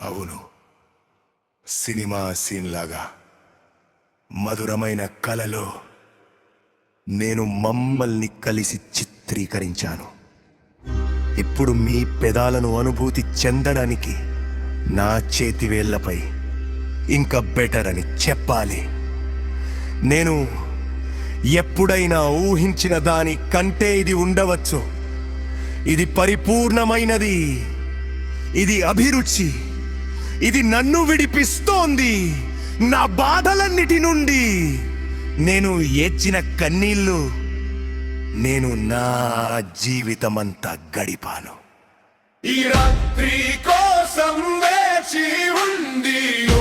అవును. Cinema scene లాగా మధురమైన కలలో నేను మమ్మల్ని కలిసి చిత్రీకరించాను. ఇప్పుడు మీ పెదాలను అనుభూతి చెందడానికి నా చేతివేళ్ళపై ఇంకా బెటర్ అని చెప్పాలి. నేను ఎప్పుడైనా ఊహించిన దాని కంటే ఇది ఉండవచ్చు. ఇది పరిపూర్ణమైనది. ఇది అభిరుచి. ఇది నన్ను విడిపిస్తోంది. నా బాధలన్నిటి నుండి. నేను ఏడ్చిన కన్నీళ్ళు. నేను నా జీవితమంతా గడిపాను. ఈ రాత్రి కోసం వేచి ఉంది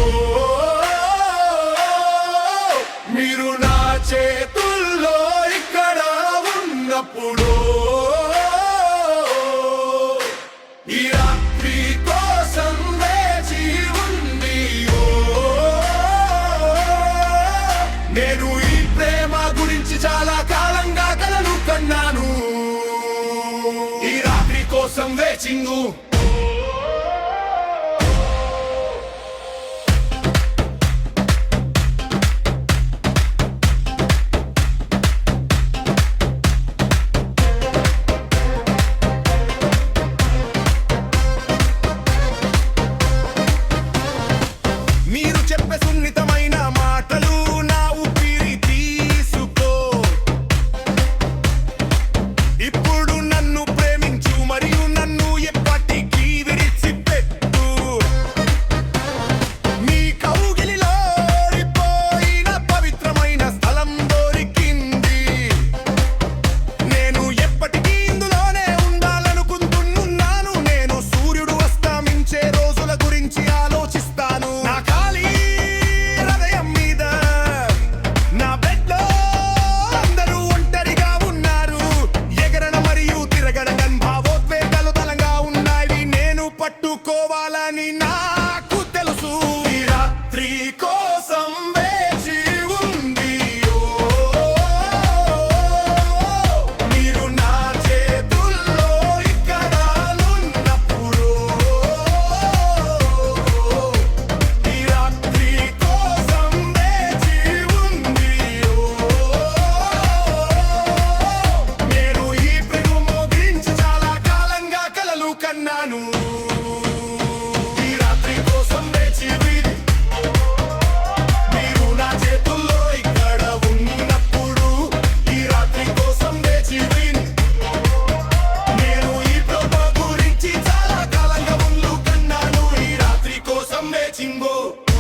గురించి చాలా కాలంగా కలను కన్నాను. ఈ రాత్రి కోసం వేచింగు Тріко Timbo.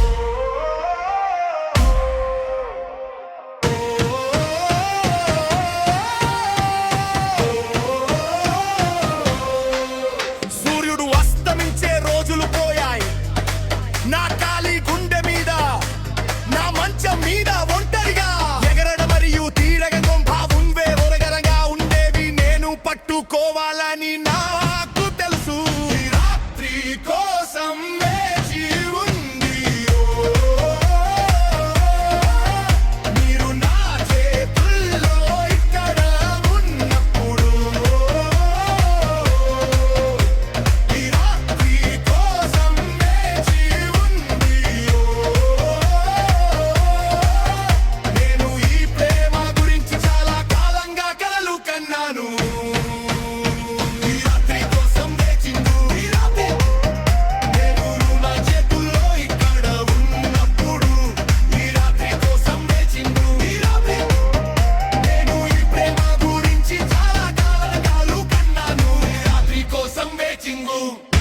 Betingu.